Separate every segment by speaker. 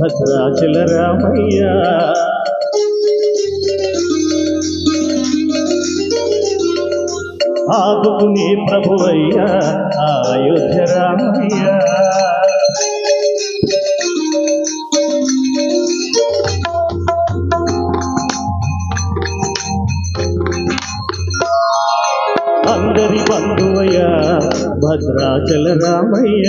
Speaker 1: భద్రాచల రామయ్య ఆదుకునే ప్రభువయ్య అయోధ్య రామయ్య అందరి బంధువయ్య భద్రాచల రామయ్య.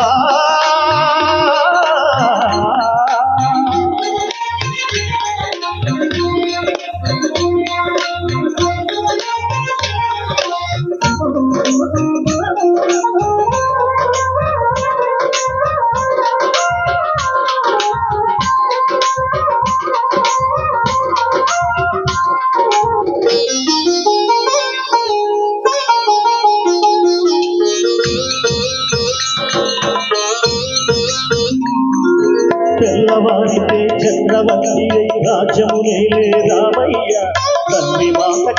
Speaker 1: రామ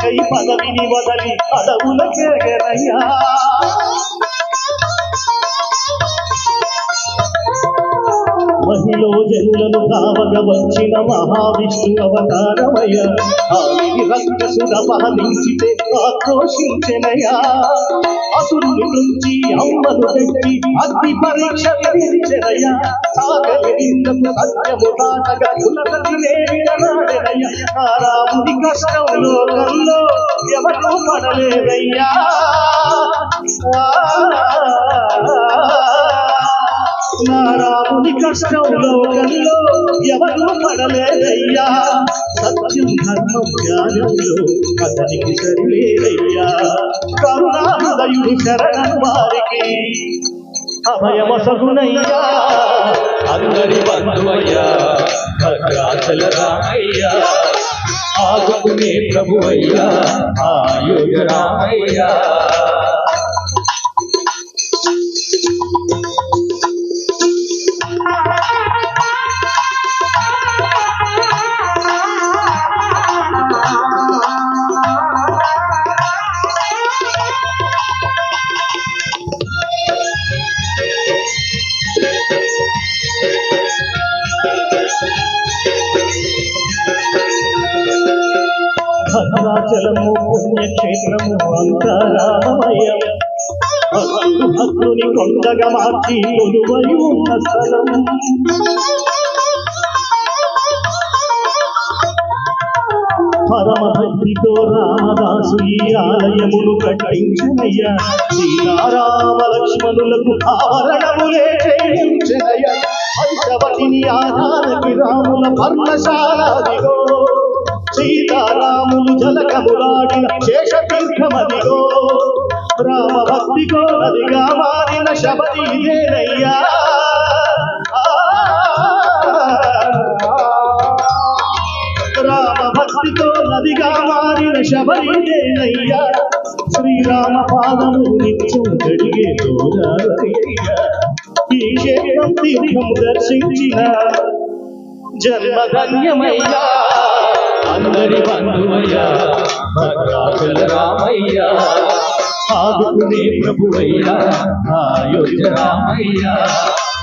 Speaker 1: మాతకై పదవిని వదలి అడవుల చేరయ్యా మహిళ జనులను కావక వచ్చిన మహావిష్ణు అవతారమయ్య. ఆవిరి రక్తసుడ పహలించితే ఆక్రోశించెనయా అసురుని నుంచి అమ్మను తెచ్చి అగ్ని పరీక్ష విధించెనయ్యా సాగలి నిందకు సత్యము కష్టం లోకంలో పడలేదయ్యా. నా రాముని కష్టం లోకంలో ఎవరు పడలేదయ్యా. సత్యం ధర్మం జ్ఞానంలో అతనికి సరిలేదయ్యా. కరుణామదయుడు శరణం వారికి అభయమసగునయ్యా
Speaker 2: అందరి బంధువయ్యా భద్రాచల రామయ్యా ఆదుకునే ప్రభువయ్యా ఆయోగ రామయ్యా.
Speaker 1: భద్రాచలము పుణ్యక్షేత్రము అంతరామయం. భక్తుడు భక్తుని కొండగా మార్చి కొలువయున్న స్థలం పరమ రామదాసు ఈ ఆలయమును కట్టించనయ్యా సీతారామ లక్ష్మణులకు ఆవరణములే చేయించనయ్యా పంచవటిని ఆధారకి రాముల పర్ణశాలదిగో సీతారాములు జలకములాడిన శేషతీర్థమదిగో రామ భక్తికో నదిగా మారిన శబరి ఇదేనయ్యా. రామ భక్తితో నదిగా మారిన శబరి ఇదేనయ్యా. శ్రీరామ పాదము నిత్యం గడిగే గోదావరియయ్యా. ఈ క్షేత్రం తీర్థం దర్శించిన జన్మధన్యమయ్యా
Speaker 2: అందరి బంధువయ్యా భద్రాచల రామయ్యా ఆదుకునే ప్రభువయ్యా అయోధ్య రామయ్యా.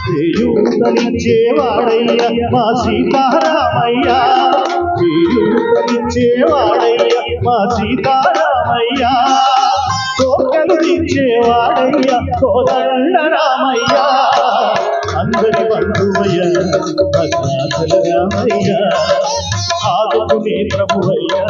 Speaker 1: చేయూతనిచ్చేవాడయ్య మా సీతారామయ్య. చేయూతనిచ్చేవాడయ్య మా సీతారామయ్య. కోకలు ఇచ్చేవాడయ్య కోదండ రామయ్య అందరి బంధువయ్య భద్రాచల రామయ్య. ఆదుకునే ప్రభువయ్యా